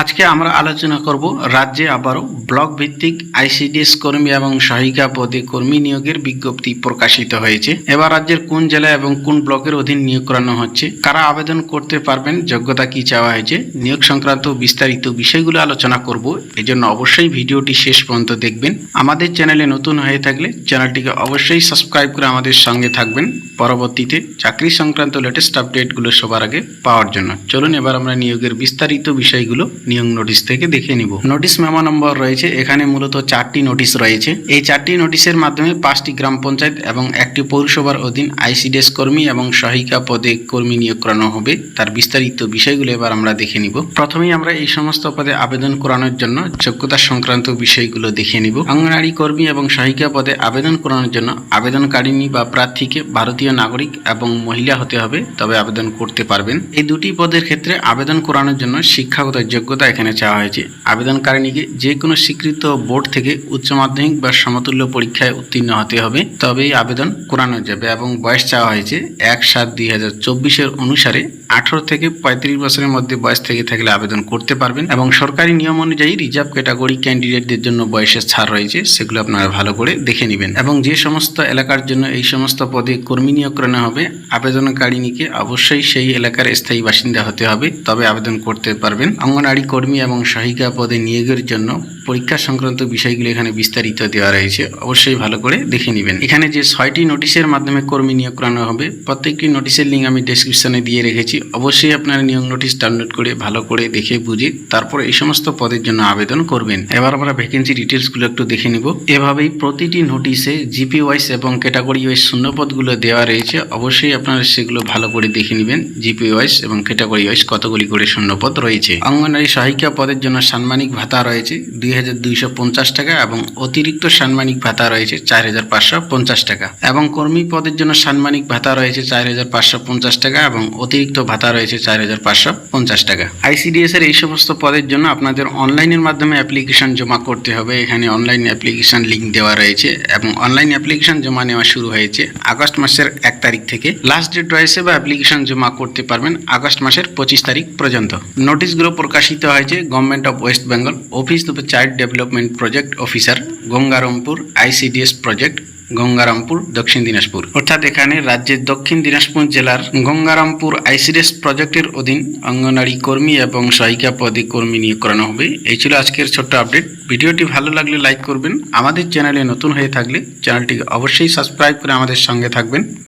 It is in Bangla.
আজকে আমরা আলোচনা করব রাজ্যে আবারও ব্লক ভিত্তিক আইসিডিএস কর্মী এবং সহায়িকা পদে কর্মী নিয়োগের বিজ্ঞপ্তি প্রকাশিত হয়েছে। এবার রাজ্যের কোন জেলা এবং কোন ব্লকের অধীন নিয়োগ করানো হচ্ছে, কারা আবেদন করতে পারবেন, যোগ্যতা কি চাওয়া হয়েছে, নিয়োগ সংক্রান্ত বিস্তারিত বিষয়গুলো আলোচনা করব। এজন্য অবশ্যই ভিডিওটি শেষ পর্যন্ত দেখবেন। আমাদের চ্যানেলে নতুন হয়ে থাকলে চ্যানেলটিকে অবশ্যই সাবস্ক্রাইব করে আমাদের সঙ্গে থাকবেন। পরবর্তীতে চাকরি সংক্রান্ত লেটেস্ট আপডেটগুলো সবার আগে পাওয়ার জন্য। চলুন এবার আমরা নিয়োগের বিস্তারিত বিষয়গুলো নিয়োগ নোটিশ থেকে দেখে নিব। নোটিশ মেমো নম্বর রয়েছে, এখানে মূলত চারটি নোটিশ রয়েছে। এই চারটি নোটিশের মাধ্যমে পাঁচটি গ্রাম পঞ্চায়েত এবং একটি পৌরসভার অধীন আইসিডিএস কর্মী এবং সহায়িকা পদে কর্মী নিয়োগ করানো হবে। তার বিস্তারিত বিষয়গুলো এবার আমরা দেখে নিব। প্রথমেই আমরা এই সমস্ত পদে আবেদন করানোর জন্য যোগ্যতা সংক্রান্ত বিষয়গুলো দেখে নিব। অঙ্গনারী কর্মী এবং সহায়িকা পদে আবেদন করানোর জন্য আবেদনকারিণী বা প্রার্থীকে ভারতীয় নাগরিক এবং মহিলা হতে হবে, তবে আবেদন করতে পারবেন। এই দুটি পদের ক্ষেত্রে আবেদন করানোর জন্য শিক্ষাগত যোগ্যতা এখানে চাওয়া হয়েছে। আবেদনকারিণীকে যে কোনো স্বীকৃত বোর্ড থেকে উচ্চ মাধ্যমিক বা সমতুল্য পরীক্ষায় উত্তীর্ণ হতে হবে। তবেই আবেদন করানো যাবে এবং বয়স চাওয়া হয়েছে এক সাত দুই হাজার চব্বিশের অনুসারে আঠারো থেকে পঁয়ত্রিশ বছরের মধ্যে বয়স থেকে থাকলে আবেদন করতে পারবেন এবং সরকারি নিয়ম অনুযায়ী রিজার্ভ ক্যাটাগরি ক্যান্ডিডেটদের জন্য বয়সের ছাড় রয়েছে, সেগুলো আপনারা ভালো করে দেখে নেবেন। এবং যে সমস্ত এলাকার জন্য এই সমস্ত পদে কর্মী নিয়োগ করানো হবে, আবেদনকারিণীকে অবশ্যই সেই এলাকার স্থায়ী বাসিন্দা হতে হবে। তবে আবেদন করতে পারবেন। অঙ্গনারী কর্মী এবং সহায়িকা পদে নিয়োগের জন্য পরীক্ষা সংক্রান্ত বিষয়গুলো এখানে বিস্তারিত দেওয়া রয়েছে, অবশ্যই ভালো করে দেখে নেবেন। এখানে যে ছয়টি নোটিশের মাধ্যমে কর্মী নিয়োগ করানো হবে, প্রত্যেকটি নোটিশের লিঙ্ক আমি ডেসক্রিপশনে দিয়ে রেখেছি। অবশ্যই আপনারা নিয়োগ নোটিশ ডাউনলোড করে ভালো করে দেখে বুঝে তারপর এই সমস্ত পদের জন্য আবেদন করবেন। এবার আমরা ভ্যাকেন্সি ডিটেলসগুলো একটু দেখে নিব। এভাবেই প্রতিটি নোটিশে জিপি ওয়াইজ এবং ক্যাটাগরি ওয়াইজ শূন্যপদগুলো দেওয়া রয়েছে। অবশ্যই আপনারা সেগুলো ভালো করে দেখে নেবেন। জিপি ওয়াইজ এবং ক্যাটাগরি ওয়াইজ কতগুলি করে শূন্যপদ রয়েছে। অঙ্গনারী সহায়িকা পদের জন্য সাম্মানিক ভাতা রয়েছে। দুই হাজার দুইশো পঞ্চাশ টাকা এবং অতিরিক্ত সাম্মানিক ভাতা রয়েছে চার হাজার পাঁচশো পঞ্চাশ টাকা এবং কর্মী পদের জন্য সাম্মানিক ভাতা রয়েছে চার হাজার পাঁচশো পঞ্চাশ টাকা এবং অতিরিক্ত ভাতা রয়েছে চার হাজার পাঁচশো পঞ্চাশ টাকা। আইসিডিএস এর এই সমস্ত পদের জন্য আপনাদের অনলাইনের মাধ্যমে অ্যাপ্লিকেশন জমা করতে হবে। এখানে অনলাইন অ্যাপ্লিকেশন লিঙ্ক দেওয়া রয়েছে এবং অনলাইন অ্যাপ্লিকেশন জমা নেওয়া শুরু হয়েছে আগস্ট মাসের এক তারিখ থেকে। লাস্ট ডেট রয়েছে বা অ্যাপ্লিকেশন জমা করতে পারবেন আগস্ট মাসের পঁচিশ তারিখ পর্যন্ত। নোটিশগুলো প্রকাশিত হয়েছে government of West Bengal, office of child development project officer Gangarampur ICDS project Gangarampur Dakshin Dinajpur অর্থাৎ এখানে রাজ্যের দক্ষিণ দিনাজপুর জেলার গঙ্গারামপুর আইসিডিএস প্রজেক্টের অধীন অঙ্গনারী কর্মী এবং সহায়িকা পদে কর্মী নিয়োগ করানো হবে। এই ছিল আজকের ছোট্ট আপডেট ভিডিওটি ভালো লাগলে লাইক করবেন। আমাদের চ্যানেলে নতুন হয়ে থাকলে চ্যানেলটিকে অবশ্যই সাবস্ক্রাইব করে আমাদের সঙ্গে থাকবেন।